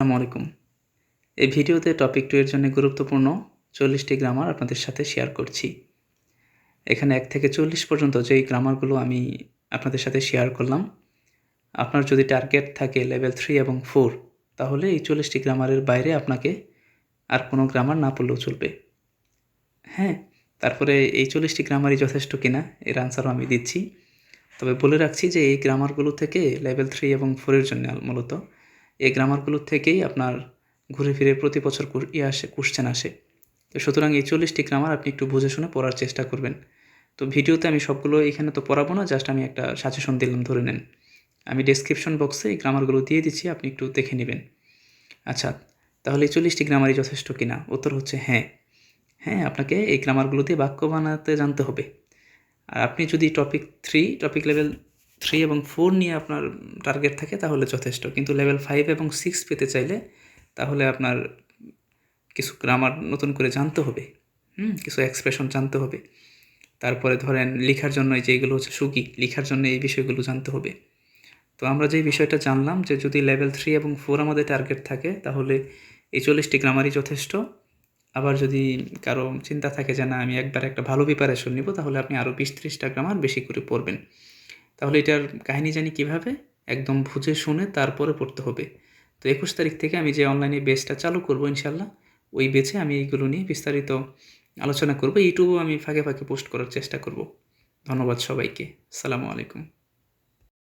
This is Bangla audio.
আসসালামু আলাইকুম। এই ভিডিওতে টপিক টু এর জন্য গুরুত্বপূর্ণ চল্লিশটি গ্রামার আপনাদের সাথে শেয়ার করছি। এখানে এক থেকে চল্লিশ পর্যন্ত যেই গ্রামারগুলো আমি আপনাদের সাথে শেয়ার করলাম, আপনার যদি টার্গেট থাকে লেভেল থ্রি এবং ফোর তাহলে এই চল্লিশটি গ্রামারের বাইরে আপনাকে আর কোনো গ্রামার না পড়লেও চলবে। হ্যাঁ তারপরে এই চল্লিশটি গ্রামারই যথেষ্ট কিনা, এর আনসারও আমি দিচ্ছি। তবে বলে রাখছি যে এই গ্রামারগুলো থেকে লেভেল থ্রি এবং ফোরের জন্য মূলত এই গ্রামারগুলোর থেকেই আপনার ঘুরে ফিরে প্রতি বছর ইয়ে আসে কোশ্চেন আসে। তো সুতরাং এই চল্লিশটি গ্রামার আপনি একটু বুঝে শুনে পড়ার চেষ্টা করবেন। তো ভিডিওতে আমি সবগুলো এখানে তো পড়াবো না জাস্ট আমি একটা সাজেশন দিলাম, ধরে নেন। আমি ডেসক্রিপশন বক্সে এই গ্রামারগুলো দিয়ে দিচ্ছি, আপনি একটু দেখে নেবেন। আচ্ছা তাহলে এই চল্লিশটি গ্রামারই যথেষ্ট কিনা? উত্তর হচ্ছে হ্যাঁ। হ্যাঁ আপনাকে এই গ্রামারগুলো দিয়ে বাক্য বানাতে জানতে হবে। আর আপনি যদি topic three topic level three এবং ফোর নিয়ে আপনার টার্গেট থাকে, তাহলে যথেষ্ট। কিন্তু লেভেল ফাইভ এবং সিক্স পেতে চাইলে, তাহলে আপনার কিছু গ্রামার নতুন করে জানতে হবে। হুম, কিছু এক্সপ্রেশন জানতে হবে। তারপরে ধরেন লেখার জন্য যেগুলো হচ্ছে সুকি লেখার জন্য এই বিষয়গুলো জানতে হবে। তো আমরা যে বিষয়টা জানলাম যে যদি লেভেল থ্রি এবং ফোর আমাদের টার্গেট থাকে, তাহলে এই চল্লিশটি গ্রামারই যথেষ্ট। আবার যদি কারও চিন্তা থাকে যে না, আমি একবার একটা ভালো প্রিপারেশন নিব, তাহলে আপনি আরও বিশ ত্রিশটা গ্রামার বেশি করে পড়বেন। তাহলে এটার কাহিনী জানি কীভাবে? একদম বুঝে শুনে তারপরে পড়তে হবে। তো একুশ তারিখ থেকে আমি যে অনলাইনে বেসটা চালু করব ইনশাল্লাহ ওই বেচে আমি এইগুলো নিয়ে বিস্তারিত আলোচনা করব। ইউটিউবেও আমি ফাঁকে ফাঁকে পোস্ট করার চেষ্টা করব। ধন্যবাদ সবাইকে। সালামু আলাইকুম।